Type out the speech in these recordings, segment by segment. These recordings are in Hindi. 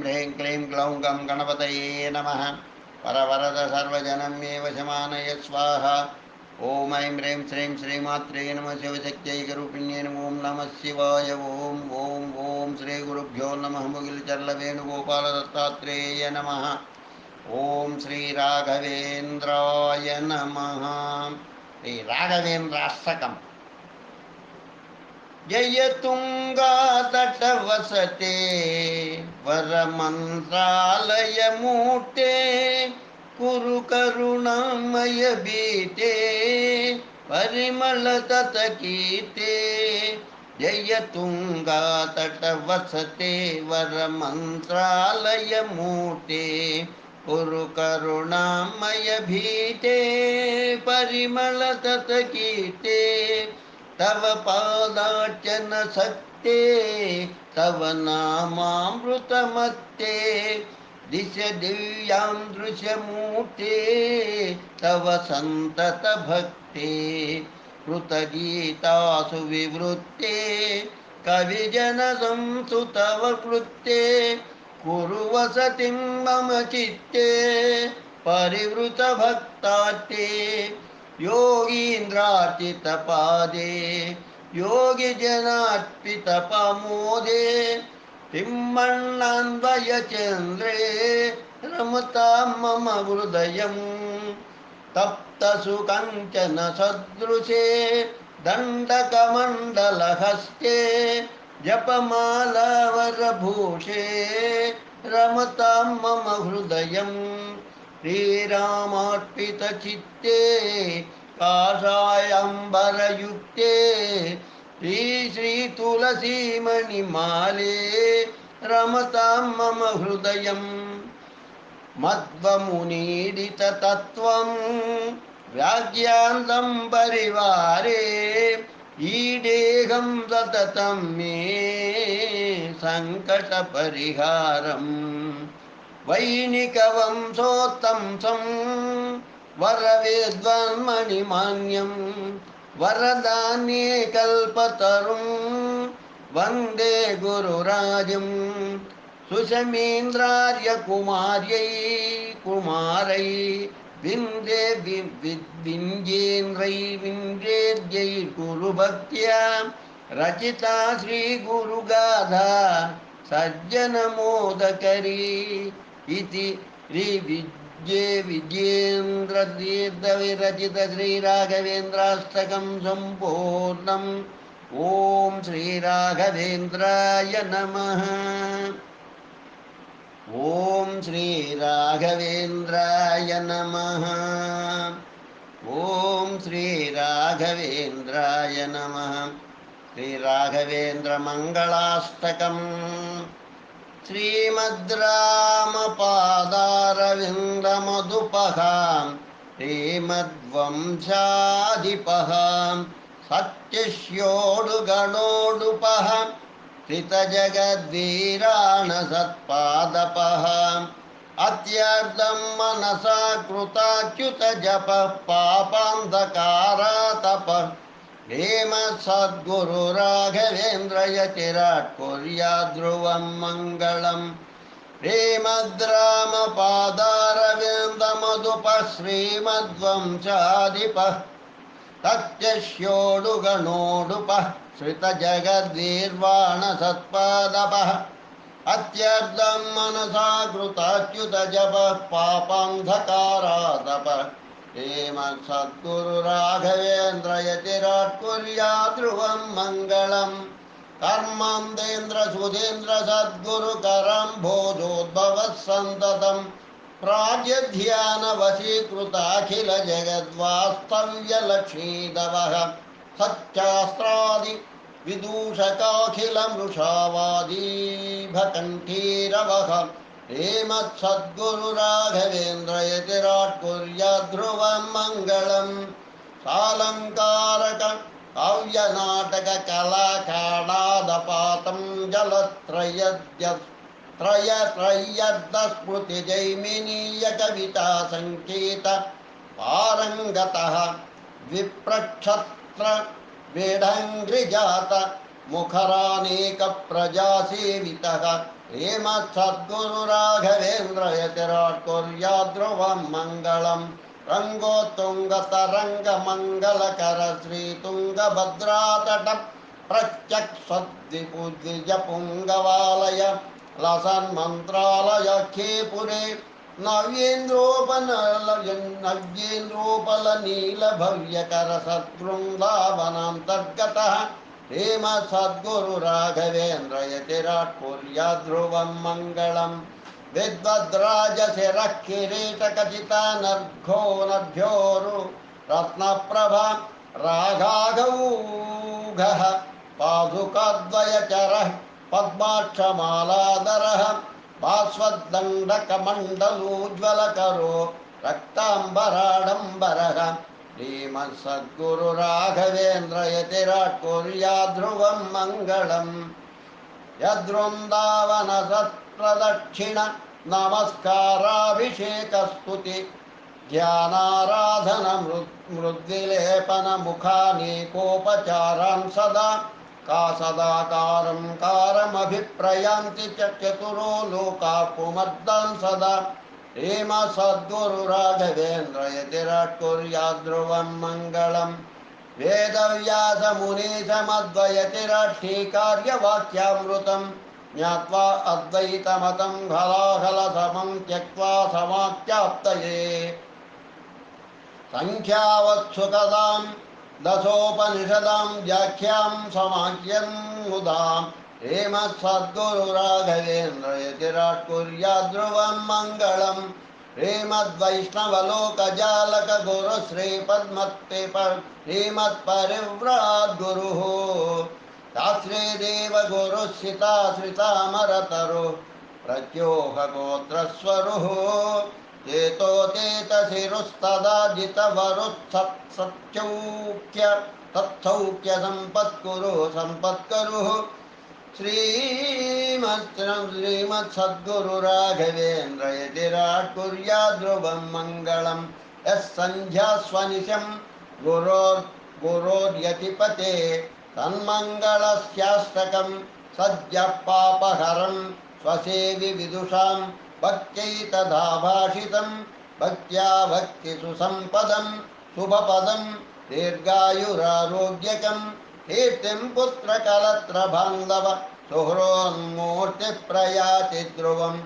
ह्रीं क्लीं ग्लौं गं गणपतये नमः। परवरद सर्वजनमेव शमानय स्वाहा। ॐ ऐं ह्रीं श्रीं श्रीमात्रे नमः। शिवशक्त्यैकरूपिण्ये नमो ॐ नमः। शिवाय ॐ ॐ ॐ श्रीगुरुभ्यो नमः। मुगिलचर्लवेणुगोपालदत्तात्रेय नमः। ॐ श्रीराघवेन्द्राय नमः। श्रीराघवेन्द्राष्टकम् जयतुङ्गातटवसते परमन्त्रालयमूटे कुरुकरुणामयबीटे परिमलततकीते जयतुङ्गातटवसते वरमन्त्रालयमूटे कुरुकरुणामयभीते परिमलततकीते तव पादार्चन सक्ते तव नामामृतमत्ते दिश दिव्यां दृश्यमूर्ते, तव सन्ततभक्ते कृतगीतासु विवृत्ते कविजनसंसुतव कृत्ते। कुरु वसतिं मम चित्ते परिवृतभक्ताट्टे योगीन्द्रार्चितपादे योगिजनार्पितपमोदे तिम्मण्णान्वयचन्द्रे रमतां मम हृदयम् तप्तसुकञ्चन सदृशे दण्डकमण्डलहस्ते जपमालावरभूषे रमतां मम हृदयम् श्रीरामार्पितचित्ते काषायाम्बरयुक्ते श्रीश्रीतुलसीमणिमाले रमतां मम हृदयम् मध्वमुनीडिततत्त्वं व्याख्यान्तं परिवारे ईडेहं सततं मे सङ्कटपरिहारम् वैनिकवंशोत्तंसं वरवेद्वन्मणिमान्यं वरदान्ये कल्पतरुं वंदे गुरुराजं सुषमीन्द्रार्यकुमार्यै कुमारै विन्दे विन्द्येन्द्रै विन्द्येद्यै गुरुभक्त्या रचिता श्रीगुरुगाधा सज्जनमोदकरी इति श्रीविद्ये विद्येन्द्रतीर्थविरचित श्रीराघवेन्द्राष्टकं सम्पूर्णम् ॐ श्रीराघवेन्द्राय नमः। ॐ श्रीराघवेन्द्राय नमः। ॐ श्रीराघवेन्द्राय नमः। श्रीराघवेन्द्रमङ्गलाष्टकम् श्रीमद्रामपादारविन्दमधुपः श्रीमद्वंशाधिपः सत्यश्योडुगणोडुपः कृतजगद्वीराणसत्पादपः अत्यर्धं मनसा कृताच्युतजपः पापान्धकारातपः हेमसद्गुरुराघवेन्द्रयतिराट् कुर्याद्ध्रुवं मङ्गलम्। श्रीमद्रामपादारविन्दमधुपः श्रीमद्वंशाधिपः तत्यश्योडुगणोडुपः श्रितजगद्वीर्वाणसत्पादपः अत्यर्धं मनसा कृताच्युतजपः पापान्धकारादपः। श्रीमत्सद्गुरुराघवेन्द्रयतिराट् कुर्याद्ध्रुवं मङ्गलम् कर्मान्देन्द्रसुधीन्द्रसद्गुरुकरं भोजोद्भवः सन्ततं प्राज्यध्यानवशीकृताखिलजगद्वास्तव्यलक्ष्मीदवः सच्चास्त्रादि विदूषकाखिलमृषावादीभकण्ठीरवः हेमत्सद्गुरुराघवेन्द्रयतिराट् कुर्य ध्रुवं मङ्गलम् सालङ्कारककाव्यपातं जलत्रयद्यत्रयत्रयद्मृतिजैमिनीयकवितासङ्केत पारं गतः विप्रक्षत्रिजात मुखरानेकप्रजा सेवितः श्रीमत्सद्गुरुराघवेन्द्रयतिराट्कुर्याद्रुवं मङ्गलं रङ्गोत्तुङ्गतरङ्गमङ्गलकर श्रीतुङ्गभद्रातटं प्रत्यक्षद्विपुद्विजपुङ्गवालय लसन्मन्त्रालयखेपुरे नव्येन्द्रोपनल नव्येन्द्रोपलनीलभव्यकर सद्बृन्दावनान्तर्गतः हेम सद्गुरुराघवेन्द्र यतिराट्कुर्याध्रुवं मङ्गलम्। विद्वद्राजशिरः किरीटकचिता नर्घो नभ्योरु रत्नप्रभा राघाघौघः। पादुकाद्वयचरः। पद्माक्षमालादरः। पार्श्वदण्डकमण्डलोज्ज्वलकरो। रक्ताम्बराडम्बरः। श्रीमत्सद्गुरुराघवेन्द्र यतिराट्कुर्याध्रुवं मङ्गलम् यद्वृन्दावनसत्प्रदक्षिण नमस्काराभिषेकस्तुति ध्यानाराधन मृद्विलेपनमुखानेकोपचारान् सदा का सदाकारं, कारमभिप्रयान्ति च चतुरो लोकाः पुमर्दान् सदा। हेम सद्गुरुराघवेन्द्र यतिराट्कुर्याद्रुवं मङ्गलम् वेदव्यासमुनीशमद्वयतिराष्टीकार्यवाक्यामृतं ज्ञात्वा अद्वैतमतं हलाहलसमं त्यक्त्वा समाख्याप्तये सङ्ख्यावत्सुकदां दशोपनिषदां व्याख्यां समाख्यं मुदां हेमसद्गुरुराघवेन्द्र यतिराट्कुर्याद्रुवं मङ्गलम्। श्रीमद्वैष्णवलोकजालक गुरु श्रीपद्मत्ते पर श्रीमत्परिव्राट् गुरुः शास्त्रे देव गुरुश्रिताश्रितामरतरु प्रत्योहगोत्रस्वरुः। चेतो चेतशिरुस्तदाजितवरुत्सत्सत्यौक्य तत्सौख्यसम्पत्कुरु सम्पत्करुः। श्रीमत्सं श्रीमत्सद्गुरुराघवेन्द्र यतिराट्कुर्याद्रुवं मङ्गलं यः सन्ध्यास्वनिशं गुरोर् गुरोर्यतिपते तन्मङ्गलस्याष्टकं सद्यः पापहरं स्वसेवि विदुषां भक्त्यैतदाभाषितं भक्त्या भक्तिसुसम्पदं शुभपदं दीर्घायुरारोग्यकम् कीर्तिं पुत्रकलत्रबान्धव सुहृन्मूर्तिप्रयाति ध्रुवम्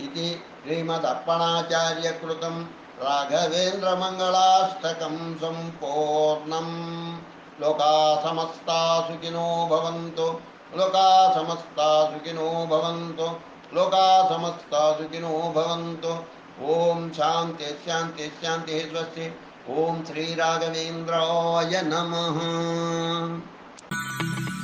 इति श्रीमदर्पणाचार्यकृतं राघवेन्द्रमङ्गलाष्टकं सम्पूर्णम् लोका समस्ता सुखिनो भवन्तु लोका समस्ता सुखिनो भवन्तु लोका समस्ता सुखिनो भवन्तु। ॐ शान्ति शान्ति, शान्तिः स्वस्ति। ॐ श्रीराघवेन्द्राय नमः। thank you